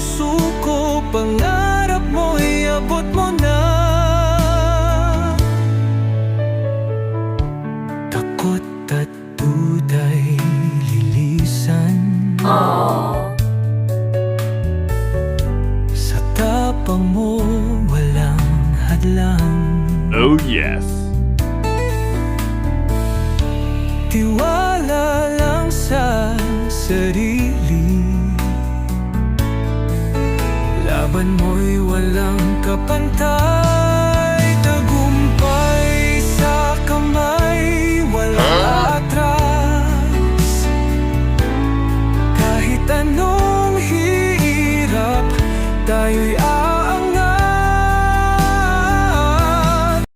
puso ko Pangarap mo, iabot mo na. Takot at duda'y lilisan. Sa tapang mo, walang hadlang. Oh yes. Tiwala isipan mo'y walang kapantay. Tagumpay sa kamay, walang huh? atras. Kahit anong hirap, tayo'y ayaw